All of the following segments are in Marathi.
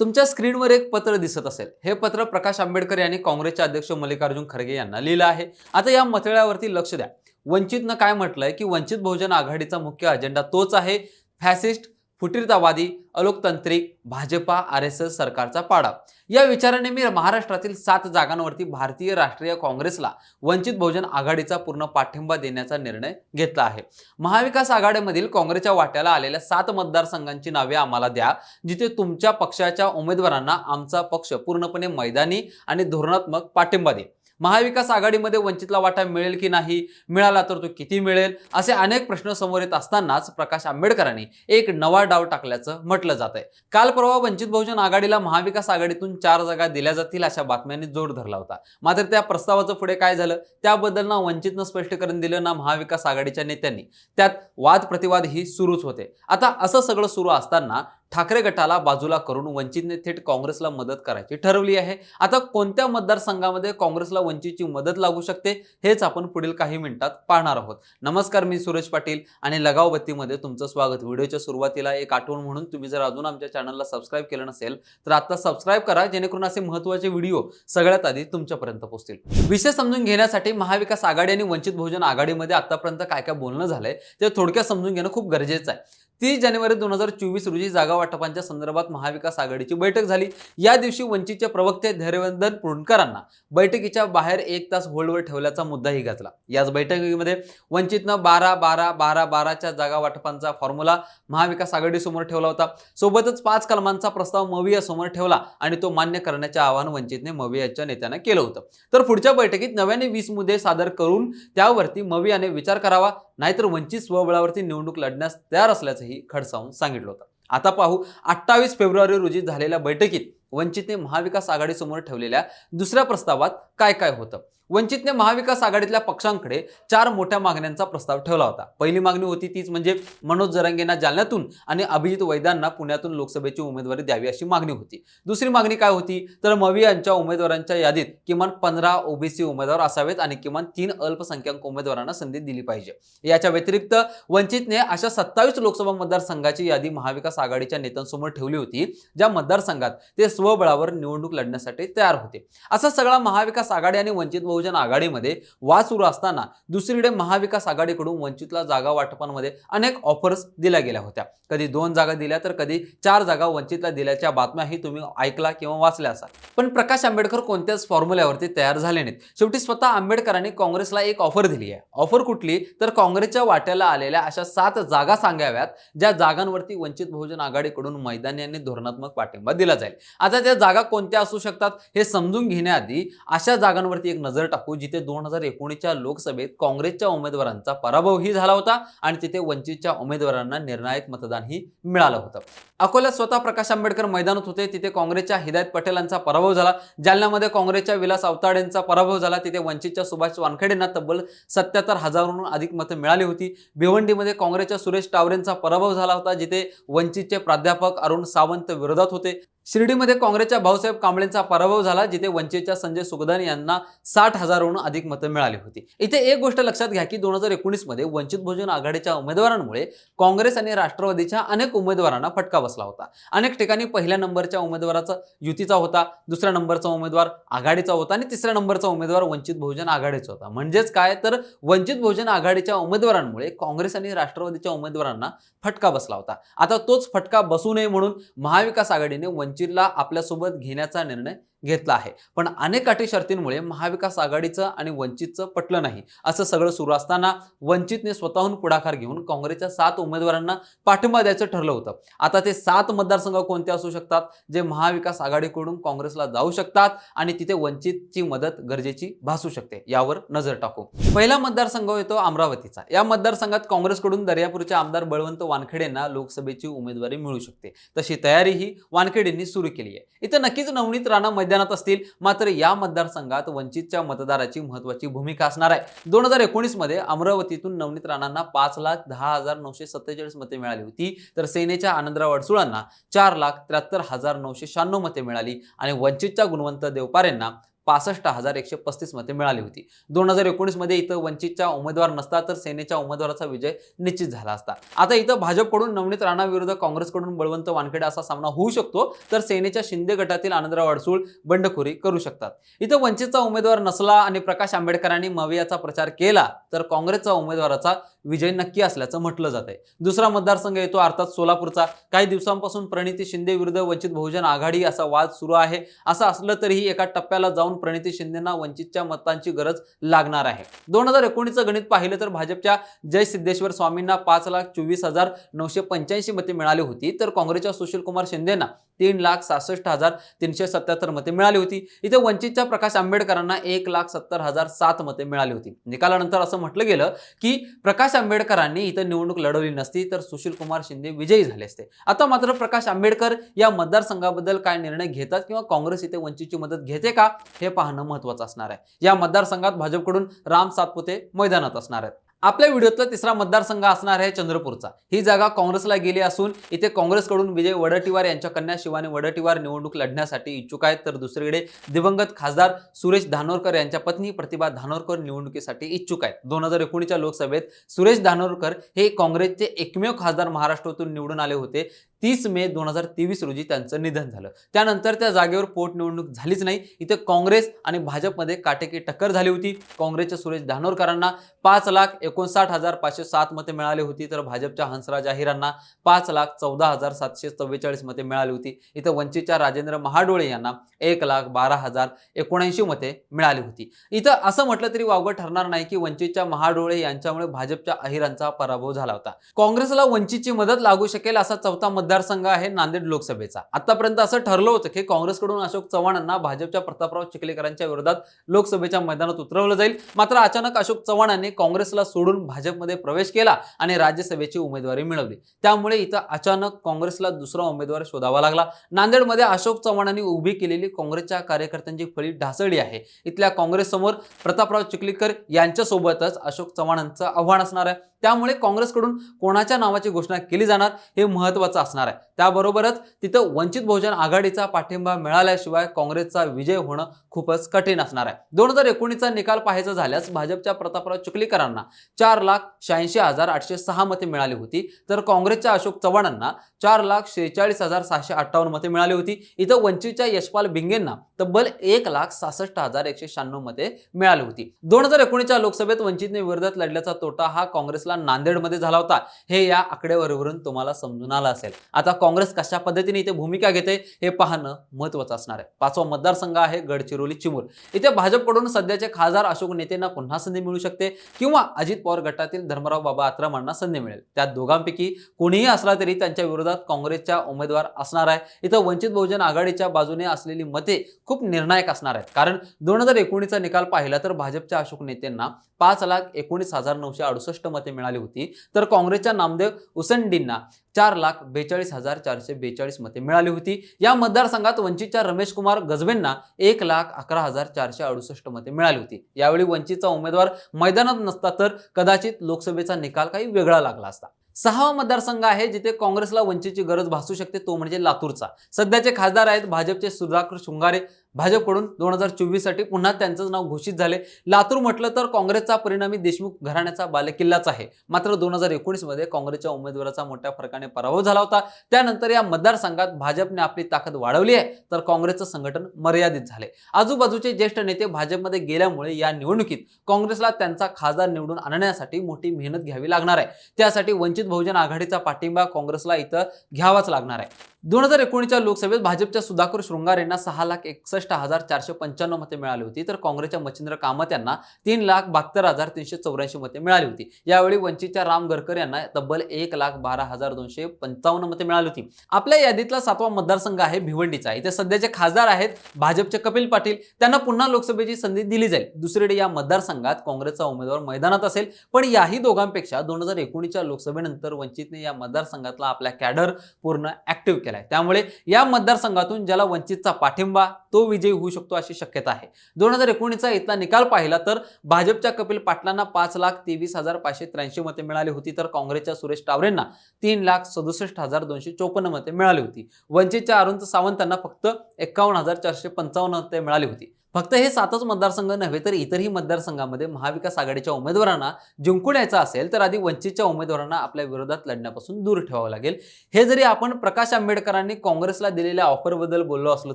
तुमच्या स्क्रीनवर एक पत्र दिसत असेल. हे पत्र प्रकाश आंबेडकर यांनी काँग्रेसचे अध्यक्ष मल्लिकार्जुन खरगे यांना लिहिलं आहे. आता या मतळ्यावरती लक्ष द्या. वंचितनं काय म्हटलंय? की वंचित बहुजन आघाडीचा मुख्य अजेंडा तोच आहे. फॅसिस्ट फुटीरतावादी अलोकतांत्रिक भाजपा आर एस एस सरकारचा पाडा. या विचाराने मी महाराष्ट्रातील सात जागांवरती भारतीय राष्ट्रीय काँग्रेसला वंचित बहुजन आघाडीचा पूर्ण पाठिंबा देण्याचा निर्णय घेतला आहे. महाविकास आघाडीमधील काँग्रेसच्या वाट्याला आलेल्या सात मतदारसंघांची नावे आम्हाला द्या जिथे तुमच्या पक्षाच्या उमेदवारांना आमचा पक्ष पूर्णपणे मैदानी आणि धोरणात्मक पाठिंबा देईल. महाविकास आघाडीमध्ये वंचितला वाटा मिळेल की नाही मिळाला तर तो किती मिळेल? असे अनेक प्रश्न समोर येत असतानाच प्रकाश आंबेडकरांनी एक नवा डाव टाकल्याचं म्हटलं जात आहे काल परवा वंचित बहुजन आघाडीला महाविकास आघाडीतून चार जागा दिल्या जातील अशा बातम्यांनी जोर धरला होता. मात्र त्या प्रस्तावाचं पुढे काय झालं? त्याबद्दल ना वंचितनं स्पष्टीकरण दिलं ना महाविकास आघाडीच्या नेत्यांनी. त्यात वाद प्रतिवाद ही सुरूच होते. आता असं सगळं सुरू असताना ठाकरे गटाला बाजूला करून वंचितने थेट काँग्रेसला मदत करायची ठरवली आहे. आता कोणत्या मतदारसंघामध्ये काँग्रेसला वंचितची मदत लागू शकते हेच आपण पुढील काही मिनिटात पाहणार आहोत. नमस्कार मी सुरेश पाटील आणि लगाव बत्तीमध्ये तुमचं स्वागत. व्हिडिओच्या सुरुवातीला एक आठवण म्हणून तुम्ही जर अजून आमच्या चॅनलला सबस्क्राईब केलं नसेल तर आता सबस्क्राईब करा जेणेकरून असे महत्त्वाचे व्हिडिओ सगळ्यात आधी तुमच्यापर्यंत पोहोचतील. विषय समजून घेण्यासाठी महाविकास आघाडी आणि वंचित बहुजन आघाडीमध्ये आतापर्यंत काय काय बोलणं झालंय ते थोडक्यात समजून घेणं खूप गरजेचं आहे. तीस जानेवारी दोन हजार चोवीस रोजी जागा वाटपांच्या संदर्भात महाविकास आघाडीची बैठक झाली. या दिवशी वंचितचे प्रवक्ते धैर्यवंदन पुणकरांना बैठकीच्या बाहेर एक तास होल्डवर ठेवल्याचा मुद्दाही घातला याच बैठकीमध्ये वंचितनं बारा बारा बारा बाराच्या जागा वाटपांचा फॉर्म्युला महाविकास आघाडीसमोर ठेवला होता. सोबतच पाच कलमांचा प्रस्ताव मवियासमोर ठेवला आणि तो मान्य करण्याचे आवाहन वंचितने मवियाच्या नेत्यांना केलं होतं. तर पुढच्या बैठकीत नव्याने वीस मुद्दे सादर करून त्यावरती मवियाने विचार करावा नाहीतर वंचित स्वबळावरती निवडणूक लढण्यास तयार असल्याचंही खडसावून सांगितलं होतं. आता पाहू अठ्ठावीस फेब्रुवारी रोजी झालेल्या बैठकीत वंचितने महाविकास आघाडीसमोर ठेवलेल्या दुसऱ्या प्रस्तावात काय काय होतं? वंचितने महाविकास आघाडीतल्या पक्षांकडे चार मोठ्या मागण्यांचा प्रस्ताव ठेवला होता. पहिली मागणी होती तीच म्हणजे मनोज जरांगेंना जालन्यातून आणि अभिजित वैद्यांना पुण्यातून लोकसभेची उमेदवारी द्यावी अशी मागणी होती. दुसरी मागणी काय होती? तर मवी यांच्या उमेदवारांच्या यादीत किमान पंधरा ओबीसी उमेदवार असावेत आणि किमान तीन अल्पसंख्याक उमेदवारांना संधी दिली पाहिजे. याच्या व्यतिरिक्त वंचितने अशा सत्तावीस लोकसभा मतदारसंघाची यादी महाविकास आघाडीच्या नेत्यांसमोर ठेवली होती ज्या मतदारसंघात ते स्वबळावर निवडणूक लढण्यासाठी तयार होते. असा सगळा महाविकास आघाडी आणि वंचित बहुजन आघाडीमध्ये वाद सुरू असताना दुसरीकडे महाविकास आघाडीकडून वंचितला जागा वाटपांमध्ये अनेक ऑफर्स दिल्या गेल्या होत्या. कधी दोन जागा दिल्या तर कधी चार जागा वंचितला दिल्याच्या बातम्याही तुम्ही ऐकला किंवा वाचल्या असाल. पण प्रकाश आंबेडकर कोणत्याच फॉर्म्युल्यावरती तयार झाले नाहीत. शेवटी स्वतः आंबेडकरांनी काँग्रेसला एक ऑफर दिली आहे. ऑफर कुठली? तर काँग्रेसच्या वाट्याला आलेल्या अशा सात जागा सांगाव्यात ज्या जागांवरती वंचित बहुजन आघाडीकडून मैदानी आणि धोरणात्मक पाठिंबा दिला जाईल. आता त्या जागा कोणत्या असू शकतात हे समजून घेण्याआधी अशा जागांवरती एक नजर टाकू जिथे दोन हजार एकोणीसच्या लोकसभेत काँग्रेसच्या उमेदवारांचा पराभवही झाला होता आणि तिथे वंचितच्या उमेदवारांना निर्णायक मतदानही मिळालं होतं. अकोल्यात स्वतः प्रकाश आंबेडकर मैदानात होते तिथे काँग्रेसच्या हिदायत पटेलांचा पराभव झाला. जालन्यामध्ये काँग्रेसच्या विलास अवताडेंचा पराभव झाला. तिथे वंचितच्या सुभाष वानखेडेंना तब्बल सत्याहत्तर हजारहून अधिक मतं मिळाली होती. भिवंडीमध्ये काँग्रेसच्या सुरेश टावरेंचा पराभव झाला होता जिथे वंचितचे प्राध्यापक अरुण सावंत विरोधात होते. शिर्डीमध्ये काँग्रेसच्या भाऊसाहेब कांबळेंचा पराभव झाला जिथे वंचितच्या संजय सुगदान यांना साठ हजारहून अधिक मतं मिळाली होती. इथे एक गोष्ट लक्षात घ्या की दोन हजार एकोणीसमध्ये वंचित बहुजन आघाडीच्या उमेदवारांमुळे काँग्रेस आणि राष्ट्रवादीच्या अनेक उमेदवारांना फटका बसला होता. अनेक ठिकाणी पहिल्या नंबरच्या उमेदवाराचा युतीचा होता दुसऱ्या नंबरचा उमेदवार आघाडीचा होता आणि तिसऱ्या नंबरचा उमेदवार वंचित बहुजन आघाडीचा होता. म्हणजेच काय? तर वंचित बहुजन आघाडीच्या उमेदवारांमुळे काँग्रेस आणि राष्ट्रवादीच्या उमेदवारांना फटका बसला होता. आता तोच फटका बसू नये म्हणून महाविकास आघाडीने वंचितला आपल्यासोबत घेण्याचा निर्णय घेतला आहे. पण अनेक अटी शर्तींमुळे महाविकास आघाडीचं आणि वंचितचं पटलं नाही. असं सगळं सुरू असताना वंचितने स्वतःहून पुढाकार घेऊन काँग्रेसच्या सात उमेदवारांना पाठिंबा द्यायचं ठरलं होतं. आता ते सात मतदारसंघ कोणते असू शकतात? जे महाविकास आघाडीकडून काँग्रेसला जाऊ शकतात आणि तिथे वंचितची मदत गरजेची भासू शकते. यावर नजर टाकू. पहिला मतदारसंघ येतो अमरावतीचा. या मतदारसंघात काँग्रेसकडून दर्यापूरचे आमदार बळवंत वानखेडेंना लोकसभेची उमेदवारी मिळू शकते. तशी तयारीही वानखेडेंनी सुरू केली आहे. इथं नक्कीच नवनीत राणा मैदानात असतील मात्र या मतदारसंघात वंचितच्या मतदाराची महत्वाची भूमिका असणार आहे. दोन हजार एकोणीसमध्ये अमरावतीतून नवनीत राणांना पाच लाख दहा हजार नऊशे सत्तेचाळीस मते मिळाली होती. तर सेनेच्या आनंदराव अडसुळांना चार लाख त्र्याहत्तर हजार नऊशे शहाण्णव मते मिळाली आणि वंचितच्या गुणवंत देवपारेंना पासष्ट हजार एकशे पस्तीस मते मिळाली होती. दोन हजार एकोणीसमध्ये इथं वंचितच्या उमेदवार नसता तर सेनेच्या उमेदवाराचा विजय निश्चित झाला असता. आता इथं भाजपकडून नवनीत राणा विरुद्ध काँग्रेसकडून बळवंत वानखेडे असा सामना होऊ शकतो तर सेनेच्या शिंदे गटातील आनंदराव अडसूळ बंडखोरी करू शकतात. इथं वंचितचा उमेदवार नसला आणि प्रकाश आंबेडकरांनी मवियाचा प्रचार केला तर काँग्रेसचा उमेदवाराचा विजय नक्की असल्याचं म्हटलं जात आहे दुसरा मतदारसंघ येतो अर्थात सोलापूरचा. काही दिवसांपासून प्रणिती शिंदे विरुद्ध वंचित बहुजन आघाडी असा वाद सुरू आहे. असं असलं तरीही एका टप्प्याला जाऊन प्रणिती शिंदेना वंचितच्या मतांची गरज लागणार आहे. दोन हजार एकोणीसचं गणित पाहिलं तर भाजपच्या जय सिद्धेश्वर स्वामींना पाच लाख चोवीस हजार नऊशे पंच्याऐंशी मते मिळाली होती तर काँग्रेसच्या सुशील कुमार शिंदेना तीन लाख सहासष्ट हजार तीनशे सत्याहत्तर मते मिळाली होती. इथे वंचितच्या प्रकाश आंबेडकरांना एक लाख सत्तर हजार सात मते मिळाली होती. निकालानंतर असं म्हटलं गेलं की प्रकाश आंबेडकरांनी इथं निवडणूक लढवली नसती तर सुशील कुमार शिंदे विजयी झाले असते. आता मात्र प्रकाश आंबेडकर या मतदारसंघाबद्दल काय निर्णय घेतात किंवा काँग्रेस इथे वंचितची मदत घेते का हे पाहणं महत्वाचं असणार आहे. या मतदारसंघात भाजपकडून राम सातपुते मैदानात असणार आहेत. आपल्या व्हिडिओतला तिसरा मतदारसंघ असणार आहे चंद्रपूरचा. ही जागा काँग्रेसला गेली असून इथे काँग्रेसकडून विजय वडटीवार यांच्या कन्या शिवानी वडटीवार निवडणूक लढण्यासाठी इच्छुक आहेत. तर दुसरीकडे दिवंगत खासदार सुरेश धानोरकर यांच्या पत्नी प्रतिभा धानोरकर निवडणुकीसाठी इच्छुक आहेत. दोन हजार एकोणीसच्या लोकसभेत सुरेश धानोरकर हे काँग्रेसचे एकमेव खासदार महाराष्ट्रातून निवडून आले होते. तीस मे दोन हजार तेवीस रोजी त्यांचं निधन झालं. त्यानंतर त्या जागेवर पोटनिवडणूक झालीच नाही. इथं काँग्रेस आणि भाजपमध्ये काटेकी टक्कर झाली होती. काँग्रेसच्या सुरेश धानोरकरांना पाच लाख एकोणसाठ हजार पाचशे सात मते मिळाली होती. तर भाजपच्या हंसराज अहिरांना पाच लाख चौदा हजार सातशे चव्वेचाळीस मते मिळाली होती. इथं वंचितच्या राजेंद्र महाडोळे यांना एक लाख बारा हजार एकोणऐंशी मते मिळाली होती. इथं असं म्हटलं तरी वावगं ठरणार नाही की वंचितच्या महाडोळे यांच्यामुळे भाजपच्या अहिरांचा पराभव झाला होता. काँग्रेसला वंचितची मदत लागू शकेल असा चौथा मतदारसंघ आहे नांदेड लोकसभेचा. आतापर्यंत असं ठरलं होतं की काँग्रेसकडून अशोक चव्हाणांना भाजपच्या प्रतापराव चिखलेकरांच्या विरोधात लोकसभेच्या मैदानात उतरवलं जाईल. मात्र अचानक अशोक चव्हाणांनी काँग्रेसला सोडून भाजपमध्ये प्रवेश केला आणि राज्यसभेची उमेदवारी मिळवली. त्यामुळे इथं अचानक काँग्रेसला दुसरा उमेदवार शोधावा लागला. नांदेडमध्ये अशोक चव्हाणांनी उभी केलेली काँग्रेसच्या कार्यकर्त्यांची फळी ढासळली आहे. इथल्या काँग्रेससमोर प्रतापराव चिखलीकर यांच्यासोबतच अशोक चव्हाणांचं आव्हान असणार आहे. त्यामुळे काँग्रेसकडून कोणाच्या नावाची घोषणा केली जाणार हे महत्वाचं असणार आहे. त्याबरोबरच तिथं वंचित बहुजन आघाडीचा पाठिंबा मिळाल्याशिवाय काँग्रेसचा विजय होणं खूपच कठीण असणार आहे. दोन हजार एकोणीसचा निकाल पाहायचा झाल्यास भाजपच्या प्रतापराव चुकलीकरांना चार लाख शहाऐंशी हजार आठशे सहा मते मिळाली होती. तर काँग्रेसच्या अशोक चव्हाणांना चार लाख शेहेचाळीस हजार सहाशे अठ्ठावन्न मते मिळाली होती. इथं वंचितच्या यशपाल भिंगेंना तब्बल एक लाख सहासष्ट हजार एकशे शहाण्णव मते मिळाली होती. दोन हजार एकोणीसच्या लोकसभेत वंचितने विरोधात लढल्याचा तोटा हा काँग्रेसला नांदेडमध्ये झाला होता हे या आकडेवारीवरून तुम्हाला समजून आलं असेल. आता काँग्रेस कशा पद्धतीने इथे भूमिका घेते हे पाहणं महत्वाचं असणार आहे. पाचवा मतदारसंघ आहे गडचिरोली चिमूर. इथे भाजपकडून सध्याचे खासदार अशोक नेतेंना पुन्हा संधी मिळू शकते किंवा अजित पवार गटातील धर्मराव बाबा आत्रामांना संधी मिळेल. त्या दोघांपैकी कोणीही असला तरी त्यांच्या विरोधात काँग्रेसच्या उमेदवार असणार आहे. इथं वंचित बहुजन आघाडीच्या बाजूने असलेली मते खूप निर्णायक असणार आहेत. कारण दोन हजार एकोणीसचा निकाल पाहिला तर भाजपच्या अशोक नेतेंना पाच लाख एकोणीस हजार नऊशे अडुसष्ट मते मिळाली होती. तर काँग्रेसच्या नामदेव उसंडींना चार लाख बेचाळीस हजार चारशे बेचाळीस मते मिळाली होती. या मतदारसंघात वंचितच्या रमेश कुमार गजबेंना एक लाख अकरा हजार चारशे अडुसष्ट मते मिळाली होती. यावेळी वंचितचा उमेदवार मैदानात नसता तर कदाचित लोकसभेचा निकाल काही वेगळा लागला असता. सहावा मतदारसंघ आहे जिथे काँग्रेसला वंचितची गरज भासू शकते तो म्हणजे लातूरचा. सध्याचे खासदार आहेत भाजपचे सुधाकर शृंगारे भाजपकडून दोन हजार चोवीससाठी पुन्हा त्यांचंच नाव घोषित झाले. लातूर म्हटलं तर काँग्रेसचा परिणामी देशमुख घराण्याचा बालेकिल्लाच आहे. मात्र दोन हजार एकोणीसमध्ये काँग्रेसच्या उमेदवाराचा मोठ्या फरकाने पराभव झाला होता. त्यानंतर या मतदारसंघात भाजपने आपली ताकद वाढवली आहे तर काँग्रेसचं संघटन मर्यादित झाले. आजूबाजूचे ज्येष्ठ नेते भाजपमध्ये गेल्यामुळे या निवडणुकीत काँग्रेसला त्यांचा खासदार निवडून आणण्यासाठी मोठी मेहनत घ्यावी लागणार आहे. त्यासाठी वंचित बहुजन आघाडीचा पाठिंबा काँग्रेसला इथं घ्यावाच लागणार आहे. दोन हजार एकोणीसच्या लोकसभेत भाजपच्या सुधाकर शृंगार यांना सहा लाख एकसष्ट हजार चारशे पंच्याण्णव मते मिळाली होती. तर काँग्रेसच्या मच्छिंद्र कामत यांना तीन लाख बहात्तर हजार तीनशे चौऱ्याऐंशी मते मिळाली होती. यावेळी वंचितच्या राम गडकर यांना तब्बल एक लाख बारा हजार दोनशे पंचावन्न मते मिळाली होती. आपल्या यादीतला सातवा मतदारसंघ आहे भिवंडीचा. इथे सध्याचे खासदार आहेत भाजपचे कपिल पाटील त्यांना पुन्हा लोकसभेची संधी दिली जाईल. दुसरीकडे या मतदारसंघात काँग्रेसचा उमेदवार मैदानात असेल. पण याही दोघांपेक्षा दोन हजार एकोणीसच्या लोकसभेनंतर वंचितने या मतदारसंघातला आपला कॅडर पूर्ण ऍक्टिव्ह केलाय. त्यामुळे या मतदारसंघातून ज्याला वंचितचा पाठिंबा तो विजयी होऊ शकतो अशी शक्यता आहे. दोन हजार एकोणीसचा इथला निकाल पाहिला तर भाजपच्या कपिल पाटलांना पाच लाख तेवीस हजार पाचशे त्र्याऐंशी मते मिळाली होती तर काँग्रेसच्या सुरेश टावरेंना तीन लाख सदुसष्ट हजार दोनशे चौपन्न मते मिळाली होती. वंचितच्या अरुण सावंतांना फक्त एकावन्न हजार चारशे पंचावन्न मते मिळाली होती. फक्त हे सातच मतदारसंघ नव्हे तर इतरही मतदारसंघामध्ये महाविकास आघाडीच्या उमेदवारांना जिंकून यायचं असेल तर आधी वंचितच्या उमेदवारांना आपल्या विरोधात लढण्यापासून दूर ठेवावं लागेल. हे जरी आपण प्रकाश आंबेडकरांनी काँग्रेसला दिलेल्या ऑफरबद्दल बोललो असलो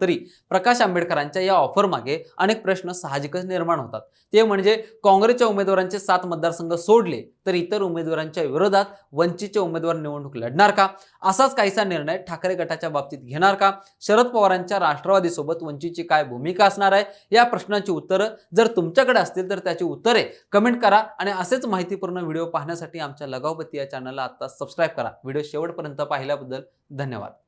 तरी प्रकाश आंबेडकरांच्या या ऑफरमागे अनेक प्रश्न साहजिकच निर्माण होतात. ते म्हणजे काँग्रेसच्या उमेदवारांचे सात मतदारसंघ सोडले तर इतर उमेदवारांच्या विरोधात वंचितचे उमेदवार निवडणूक लढणार का? असाच काहीसा निर्णय ठाकरे गटाच्या बाबतीत घेणार का? शरद पवारांच्या राष्ट्रवादीसोबत वंचितची काय भूमिका असणार आहे? या प्रश्नांची उत्तरं जर तुमच्याकडे असतील तर त्याची उत्तरे कमेंट करा आणि असेच माहितीपूर्ण व्हिडिओ पाहण्यासाठी आमच्या लगावपती या चॅनलला आता सबस्क्राईब करा. व्हिडिओ शेवटपर्यंत पाहिल्याबद्दल धन्यवाद.